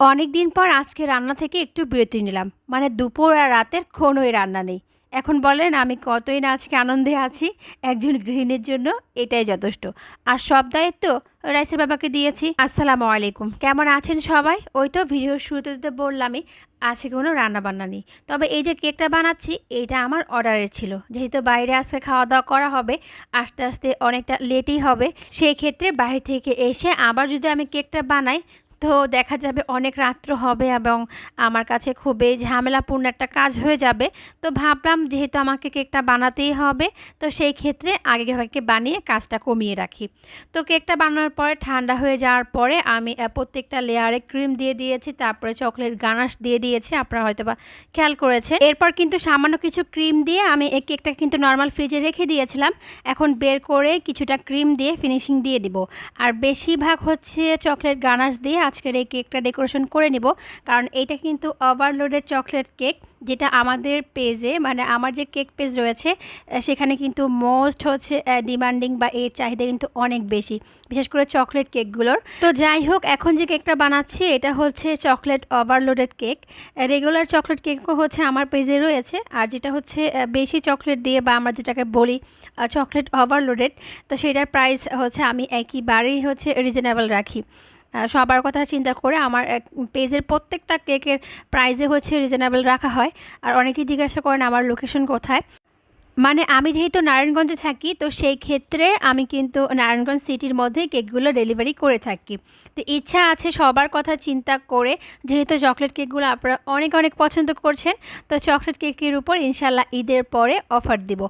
অনেক দিন পর আজকে রান্না থেকে একটু বিরতি নিলাম। মানে দুপুর আর রাতের কোনোই রান্না নেই। এখন বলেন, আমি কতই না আজকে আনন্দে আছি, একজন গৃহিণীর জন্য এটাই যথেষ্ট। আর সব দায়িত্ব রাইসের বাবাকে দিয়েছি। আসসালামু আলাইকুম। কেমন আছেন সবাই? ওই তো ভিডিওর শুরুতে তো বললামই, আজকে কোনো রান্না বান্না নেই। তবে এই যে কেকটা বানাচ্ছি, এইটা আমার অর্ডারের ছিল। যেহেতু বাইরে আজকে খাওয়া দাওয়া করা হবে, আস্তে আস্তে অনেকটা লেটই হবে, সেই ক্ষেত্রে বাইরে থেকে এসে আবার যদি আমি কেকটা বানাই তো দেখা যাবে অনেক রাত্র হবে এবং আমার কাছে খুবই ঝামেলাপূর্ণ একটা কাজ হয়ে যাবে। তো ভাবলাম যেহেতু আমাকে কেকটা বানাতেই হবে, তো সেই ক্ষেত্রে আগে ভাগে বানিয়ে কাজটা কমিয়ে রাখি। তো কেকটা বানানোর পরে ঠান্ডা হয়ে যাওয়ার পরে আমি প্রত্যেকটা লেয়ারে ক্রিম দিয়ে দিয়েছি, তারপরে চকলেট গানাশ দিয়ে দিয়েছি, আপনারা হয়তো বা খেয়াল করেছে এরপর কিন্তু সামান্য কিছু ক্রিম দিয়ে আমি এই কেকটা কিন্তু নর্মাল ফ্রিজে রেখে দিয়েছিলাম। এখন বের করে কিছুটা ক্রিম দিয়ে ফিনিশিং দিয়ে দিব। আর বেশিরভাগ হচ্ছে চকলেট গানাশ দিয়ে আজকের এই কেকটা ডেকোরেশন করে নিব। কারণ এটা কিন্তু ওভারলোডেড চকলেট কেক যেটা আমাদের পেজে মানে আমার যে কেক পেজ রয়েছে সেখানে কিন্তু মোস্ট হচ্ছে ডিমান্ডিং বা এর চাহিদা কিন্তু অনেক বেশি, বিশেষ করে চকলেট কেকগুলোর তো যাই হোক, এখন যে কেকটা বানাচ্ছি, এটা হচ্ছে chocolate overloaded cake regular chocolate কেকও হচ্ছে আমার পেজে রয়েছে, আর যেটা হচ্ছে বেশি চকলেট দিয়ে বা আমরা যেটাকে বলি চকলেট ওভারলোডেড তো সেটার প্রাইস হচ্ছে আমি একইবারেই হচ্ছে রিজনেবল রাখি। সবার কথা চিন্তা করে আমার পেজের প্রত্যেকটা কেকের প্রাইসে হচ্ছে রিজনেবল রাখা হয়। আর অনেকেই জিজ্ঞাসা করেন, আমার লোকেশন কোথায়? মানে আমি যেহেতু নারায়ণগঞ্জে থাকি, তো সেই ক্ষেত্রে আমি কিন্তু নারায়ণগঞ্জ সিটির মধ্যে কেকগুলো ডেলিভারি করে থাকি। তো ইচ্ছা আছে সবার কথা চিন্তা করে, যেহেতু চকলেট কেকগুলো আপনারা অনেক অনেক পছন্দ করছেন, তো চকলেট কেকের উপর ইনশাল্লাহ ঈদের পরে অফার দিব।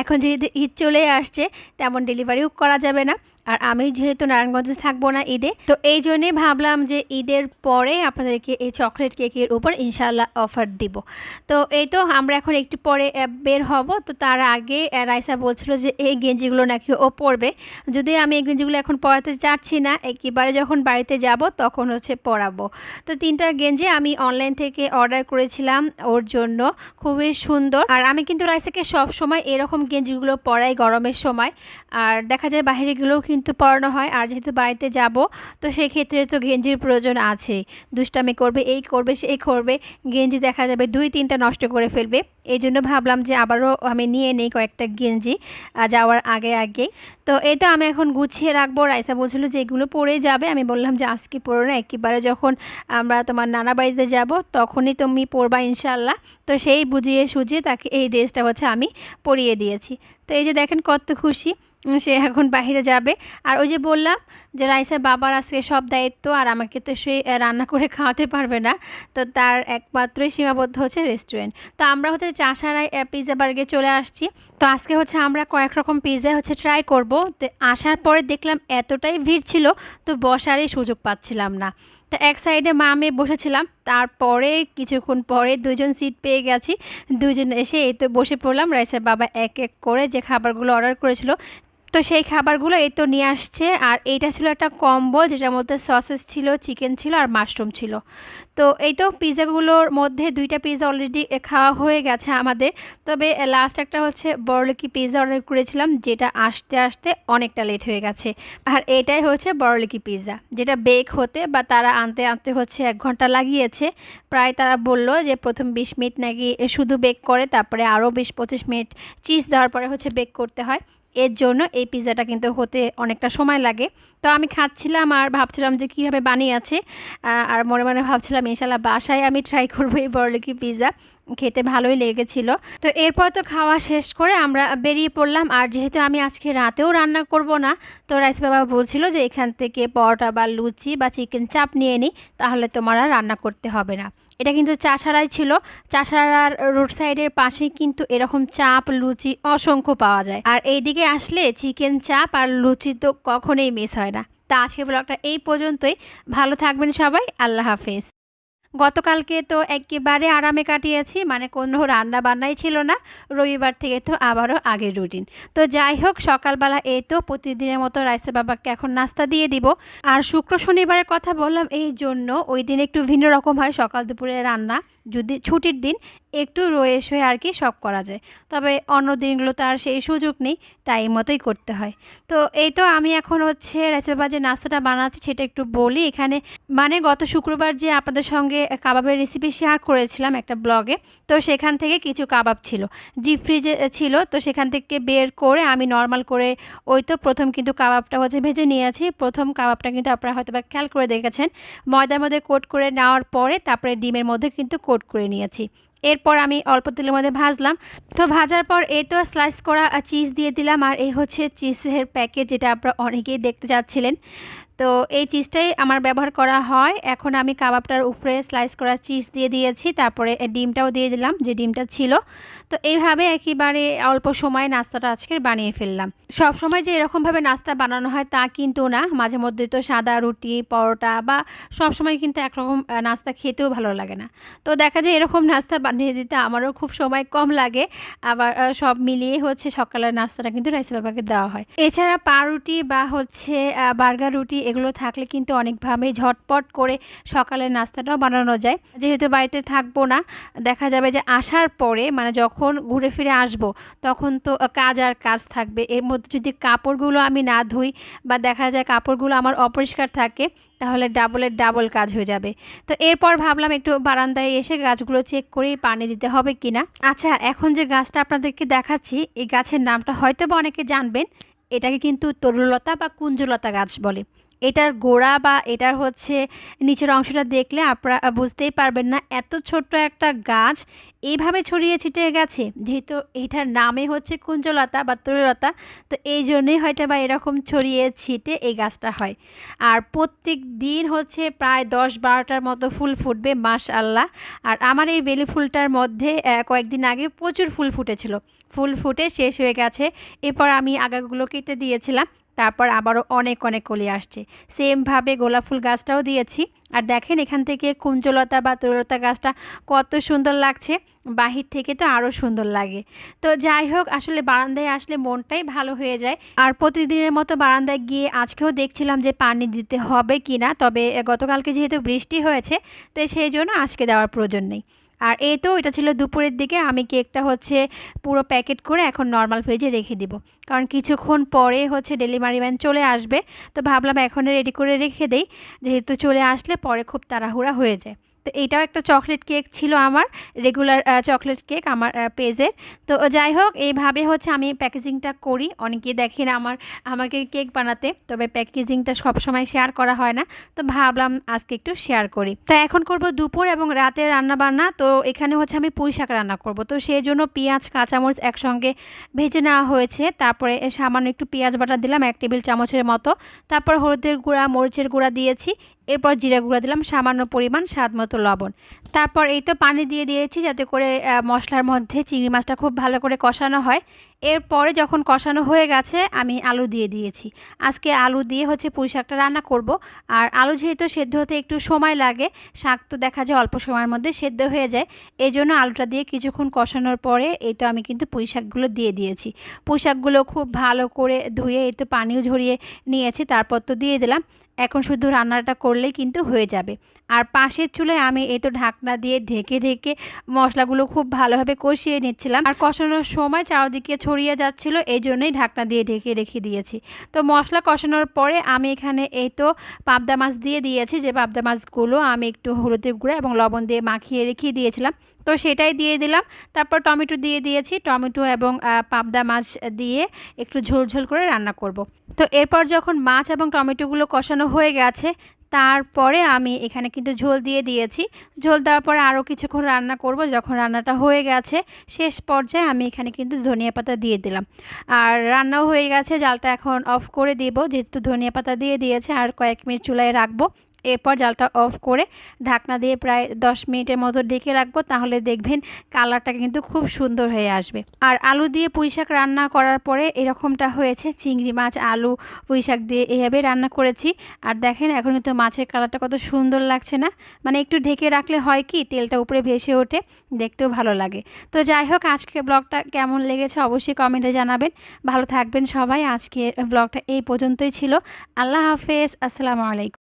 এখন যেহেতু ঈদ চলে আসছে, তেমন ডেলিভারিও করা যাবে না। আর আমি যেহেতু নারায়ণগঞ্জে থাকব না ঈদে, তো এই জন্যে ভাবলাম যে ঈদের পরে আপনাদেরকে এই চকলেট কেকের উপর ইনশাল্লাহ অফার দিব। তো এই তো আমরা এখন একটু পরে বের হব। তো তার আগে রাইসা বলছিল যে এই গেঞ্জিগুলো নাকি ও পরবে। যদি আমি এই গেঞ্জিগুলো এখন পরাতে চাচ্ছি না, একেবারে যখন বাড়িতে যাব তখন হচ্ছে পরাবো। তো তিনটা গেঞ্জি আমি অনলাইন থেকে অর্ডার করেছিলাম ওর জন্য, খুবই সুন্দর। আর আমি কিন্তু রাইসাকে সব সময় এরকম গেঞ্জিগুলো পরাই গরমের সময়। আর দেখা যায় বাইরেগুলোও কিন্তু পরানো হয়। আর যেহেতু বাড়িতে যাব, তো সেক্ষেত্রে তো গেঞ্জির প্রয়োজন আছেই। দুষ্টামি করবে, এই করবে সেই করবে, গেঞ্জি দেখা যাবে, দুই তিনটা নষ্ট করে ফেলবে। এই জন্য ভাবলাম যে আবারও আমি নিয়ে নেই কয়েকটা গেঞ্জি যাওয়ার আগে আগে তো তো আমি এখন গুছিয়ে রাখব। রাইসা বলছিল যে এগুলো পরে যাবে। আমি বললাম যে আজকে পরো না, একেবারে যখন আমরা তোমার নানা বাড়িতে যাব, তখনই তুমি পরবা ইনশাল্লাহ তো সেই বুঝিয়ে সুঝিয়ে তাকে এই ড্রেসটা হচ্ছে আমি পরিয়ে দিয়েছি। তো এই যে দেখেন কত খুশি। সে এখন বাইরে যাবে। আর ওই যে বললাম যে রাইসার বাবার আজকে সব দায়িত্ব, আর আমাকে তো সে রান্না করে খাওয়াতে পারবে না। তো তার একমাত্রই সীমাবদ্ধ হচ্ছে রেস্টুরেন্ট তো আমরা হচ্ছে চাষারায় পিৎজা বার্গে চলে আসছি। তো আজকে হচ্ছে আমরা কয়েক রকম পিৎজা হচ্ছে ট্রাই করব। তো আসার পরে দেখলাম এতটাই ভিড় ছিল, তো বসারই সুযোগ পাচ্ছিলাম না। তো এক সাইডে মা, আমি বসেছিলাম। তারপরে কিছুক্ষণ পরে দুজন সিট পেয়ে গেছি। দুজন এসে এই তো বসে পড়লাম। রাইসের বাবা এক এক করে যে খাবারগুলো অর্ডার করেছিল তো সেই খাবারগুলো এই তো নিয়ে আসছে, আর এইটা ছিল একটা কম্বো যেটার মধ্যে সসেস ছিল, চিকেন ছিল আর মাশরুম ছিল। তো এই তো পিৎজাগুলোর মধ্যে দুইটা পিৎজা অলরেডি খাওয়া হয়ে গেছে আমাদের। তবে লাস্ট একটা হচ্ছে বড়লকি পিজা অর্ডার করেছিলাম, যেটা আসতে আসতে অনেকটা লেট হয়ে গেছে। আর এটাই হচ্ছে বড়লকি পিৎজা যেটা বেক হতে বা তারা আনতে আনতে হচ্ছে এক ঘণ্টা লাগিয়েছে। প্রায় তারা বলল যে প্রথম বিশ মিনিট নাকি শুধু বেক করে, তারপরে আরও বিশ পঁচিশ মিনিট চিজ দেওয়ার পরে হচ্ছে বেক করতে হয়। এর জন্য এই পিৎজাটা কিন্তু হতে অনেকটা সময় লাগে। তো আমি খাচ্ছিলাম আর ভাবছিলাম যে কীভাবে বানিয়ে আছে। আর মনে মনে ভাবছিলাম, ইনশাল্লাহ বাসায় আমি ট্রাই করব এই বড়লিকি পিৎজা। খেতে ভালোই লেগেছিল। তো এরপর তো খাওয়া শেষ করে আমরা বেরিয়ে পড়লাম। আর যেহেতু আমি আজকে রাতেও রান্না করব না, তো রাইস বাবা বলছিল যে এখান থেকে পরোটা বা লুচি বা চিকেন চাপ নিয়ে নিই তাহলে তোমার আর রান্না করতে হবে না। এটা কিন্তু চাষারাই ছিল। চাষারার রোড সাইডের পাশেই কিন্তু এরকম চাপ, লুচি অসংখ্য পাওয়া যায়। আর এইদিকে আসলে চিকেন চাপ আর লুচি তো কখনোই মিস হয় না। তা আজকে ব্লগটা এই পর্যন্তই। ভালো থাকবেন সবাই। আল্লাহ হাফেজ। গতকালকে তো একেবারে আরামে কাটিয়েছি মানে কোনো রান্না বান্নাই ছিল না। রবিবার থেকে তো আবারও আগের রুটিন। তো যাই হোক, সকালবেলা এই তো প্রতিদিনের মতো রাইসের বাবাকে এখন নাস্তা দিয়ে দিব। আর শুক্র শনিবারের কথা বললাম, এই জন্য ওই দিন একটু ভিন্ন রকম হয় সকাল দুপুরে রান্না। যদি ছুটির দিন একটু রয়ে শুয়ে আর কি সব করা যায়। তবে অন্য দিনগুলো তো আর সেই সুযোগ নেই টাইম মতোই করতে হয়। তো এই তো আমি এখন হচ্ছে রাইসের বাবা যে নাস্তাটা বানাচ্ছি সেটা একটু বলি। এখানে মানে গত শুক্রবার যে আপনাদের সঙ্গে কাবাবের রেসিপি শেয়ার করেছিলাম একটা ব্লগে তো সেখান থেকে কিছু কাবাব ছিল। ডিপ ফ্রিজে ছিল, তো সেখান থেকে বের করে আমি নর্মাল করে ওই তো প্রথম কিন্তু কাবাবটা হচ্ছে ভেজে নিয়েছি। প্রথম কাবাবটা কিন্তু আপনারা হয়তো বা খেয়াল করে দেখেছেন। ময়দার মধ্যে কোট করে নেওয়ার পরে তারপরে ডিমের মধ্যে কিন্তু কোট করে নিয়েছি। এরপর আমি অল্প তেলের মধ্যে ভাজলাম। তো ভাজার পর এই তো স্লাইস করা চিজ দিয়ে দিলাম। আর এই হচ্ছে চিজের প্যাকেট যেটা আপনারা অনেকেই দেখতে চাচ্ছিলেন। তো এই চিজটাই আমার ব্যবহার করা হয়। এখন আমি কাবাবটার উপরে স্লাইস করা চিজ দিয়ে দিয়েছি, তারপরে ডিমটাও দিয়ে দিলাম, যে ডিমটা ছিল। তো এইভাবে একেবারে অল্প সময়ে নাস্তাটা আজকের বানিয়ে ফেললাম। সব সময় যে এরকমভাবে নাস্তা বানানো হয় তা কিন্তু না। মাঝে মধ্যে তো সাদা রুটি, পরোটা বা সব সময় কিন্তু একরকম নাস্তা খেতেও ভালো লাগে না। তো দেখা যায় এরকম নাস্তা বানিয়ে দিতে আমারও খুব সময় কম লাগে। আবার সব মিলিয়ে হচ্ছে সকালের নাস্তাটা কিন্তু রাইস বাবাকে দেওয়া হয়। এছাড়া পাউরুটি বা হচ্ছে বার্গার রুটি এগুলো থাকলে কিন্তু অনেকভাবে ঝটপট করে সকালের নাস্তাটাও বানানো যায়। যেহেতু বাড়িতে থাকব না, দেখা যাবে যে আসার পরে মানে যখন ঘুরে ফিরে আসব, তখন তো কাজ আর কাজ থাকবে। এর মধ্যে যদি কাপড়গুলো আমি না ধুই বা দেখা যায় কাপড়গুলো আমার অপরিষ্কার থাকে, তাহলে ডাবলের ডাবল কাজ হয়ে যাবে। তো এরপর ভাবলাম একটু বারান্দায় এসে গাছগুলো চেক করেই পানি দিতে হবে কিনা। আচ্ছা এখন যে গাছটা আপনাদেরকে দেখাচ্ছি, এই গাছের নামটা হয়তো বা অনেকে জানবেন। এটাকে কিন্তু তরুলতা বা কুঞ্জলতা গাছ বলে। এটার গোড়া বা এটার হচ্ছে নিচের অংশটা দেখলে আপনারা বুঝতেই পারবেন না, এত ছোট্ট একটা গাছ এইভাবে ছড়িয়ে ছিটিয়ে গেছে, যেহেতু এটার নামে হচ্ছে কুঞ্জলতা বা তরুলতা, তো এই জন্যই হয়তো বা এরকম ছড়িয়ে ছিটে এই গাছটা হয়। আর প্রত্যেক দিন হচ্ছে প্রায় দশ বারোটার মতো ফুল ফুটবে মাস আল্লাহ আর আমার এই বেলি ফুলটার মধ্যে কয়েকদিন আগে প্রচুর ফুল ফুটেছিল। ফুল ফুটে শেষ হয়ে গেছে। এরপর আমি আগাগুলো কেটে দিয়েছিলাম। তারপর আবারও অনেক অনেক কলি আসছে। সেমভাবে গোলাপ ফুল গাছটাও দিয়েছি। আর দেখেন এখান থেকে কুঞ্জলতা বা তরুলতা গাছটা কত সুন্দর লাগছে। বাহির থেকে তো আরও সুন্দর লাগে। তো যাই হোক, আসলে বারান্দায় আসলে মনটাই ভালো হয়ে যায়। আর প্রতিদিনের মতো বারান্দায় গিয়ে আজকেও দেখছিলাম যে পানি দিতে হবে কি না তবে গতকালকে যেহেতু বৃষ্টি হয়েছে, তো সেই জন্য আজকে দেওয়ার প্রয়োজন নেই। আর এই তো এটা ছিল দুপুরের দিকে। আমি কেকটা হচ্ছে পুরো প্যাকেট করে এখন নর্মাল ফ্রিজে রেখে দিব। কারণ কিছুক্ষণ পরে হচ্ছে ডেলিভারি ম্যান চলে আসবে। তো ভাবলাম এখন রেডি করে রেখে দেই। যেহেতু চলে আসলে পরে খুব তাড়াহুড়া হয়ে যায়। তো এইটাও একটা চকলেট কেক ছিল আমার রেগুলার চকলেট কেক আমার পেজের। তো যাই হোক, এইভাবে হচ্ছে আমি প্যাকেজিংটা করি। অনেকে দেখেন আমার, আমাকে কেক বানাতে। তবে প্যাকেজিংটা সবসময় শেয়ার করা হয় না। তো ভাবলাম আজকে একটু শেয়ার করি। তো এখন করব দুপুর এবং রাতে রান্না বান্না তো এখানে হচ্ছে আমি পুঁই শাক রান্না করব। তো সেই জন্য পেঁয়াজ, কাঁচামরিচ একসঙ্গে ভেজে নেওয়া হয়েছে। তারপরে সামান্য একটু পেঁয়াজ বাটা দিলাম, এক টেবিল চামচের মতো। তারপর হলুদের গুঁড়া, মরিচের গুঁড়া দিয়েছি। এরপর জিরা গুঁড়া দিলাম, সামান্য পরিমাণ স্বাদ মতো লবণ। তারপর এই তো পানি দিয়ে দিয়েছি যাতে করে মশলার মধ্যে চিংড়ি মাছটা খুব ভালো করে কষানো হয়। এরপরে যখন কষানো হয়ে গেছে, আমি আলু দিয়ে দিয়েছি। আজকে আলু দিয়ে হচ্ছে পুঁই শাকটা রান্না করব। আর আলু যেহেতু সেদ্ধ হতে একটু সময় লাগে, শাক তো দেখা যায় অল্প সময়ের মধ্যে সেদ্ধ হয়ে যায়। এই জন্য আলুটা দিয়ে কিছুক্ষণ কষানোর পরে এই তো আমি কিন্তু পুঁই শাকগুলো দিয়ে দিয়েছি। পুঁই শাকগুলো খুব ভালো করে ধুয়ে এই তো পানিও ঝরিয়ে নিয়েছি, তারপর তো দিয়ে দিলাম। এখন শুধু রান্নাটা করলেই কিন্তু হয়ে যাবে। আর পাশের চুলায় আমি এই তো ঢাকনা দিয়ে ঢেকে ঢেকে মশলাগুলো খুব ভালোভাবে কষিয়ে নিচ্ছিলাম। আর কষানোর সময় চারদিকে ছড়িয়ে যাচ্ছিল, এই জন্যই ঢাকনা দিয়ে ঢেকে রেখে দিয়েছি। তো মশলা কষানোর পরে আমি এখানে এই তো পাবদা মাছ দিয়ে দিয়েছি। যে পাবদা মাছগুলো আমি একটু হলুদের গুঁড়া এবং লবণ দিয়ে মাখিয়ে রেখে দিয়েছিলাম। তো সেটাই দিয়ে দিলাম। তারপর টমেটো দিয়ে দিয়েছি। টমেটো এবং পাবদা মাছ দিয়ে একটু ঝোলঝোল করে রান্না করব। তো এরপর যখন মাছ এবং টমেটোগুলো কষানো হয়ে গেছে, তারপরে আমি এখানে কিন্তু ঝোল দিয়ে দিয়েছি। ঝোল দেওয়ার পরে আরও কিছুক্ষণ রান্না করব। যখন রান্নাটা হয়ে গেছে, শেষ পর্যায়ে আমি এখানে কিন্তু ধনিয়া পাতা দিয়ে দিলাম। আর রান্নাও হয়ে গেছে। জালটা এখন অফ করে দিব। যেহেতু ধনিয়া পাতা দিয়ে দিয়েছে, আর কয়েক মিনিট চুলায় রাখব। এরপর জালটা অফ করে ঢাকনা দিয়ে প্রায় দশ মিনিটের মতো ডেকে রাখব, তাহলে দেখবেন কালারটা কিন্তু খুব সুন্দর হয়ে আসবে। আর আলু দিয়ে পুঁই শাক রান্না করার পরে এরকমটা হয়েছে, চিংড়ি মাছ, আলু, পুঁই শাক দিয়ে এভাবে রান্না করেছি। আর দেখেন এখন কিন্তু মাছের কালারটা কত সুন্দর লাগছে না? মানে একটু ঢেকে রাখলে হয় কি, তেলটা উপরে ভেসে ওঠে, দেখতেও ভালো লাগে। তো যাই হোক আজকের ব্লগটা কেমন লেগেছে অবশ্যই কমেন্টে জানাবেন। ভালো থাকবেন সবাই আজকে ব্লগটা এই পর্যন্তই ছিল। আল্লাহ হাফেজ, আসসালামু আলাইকুম।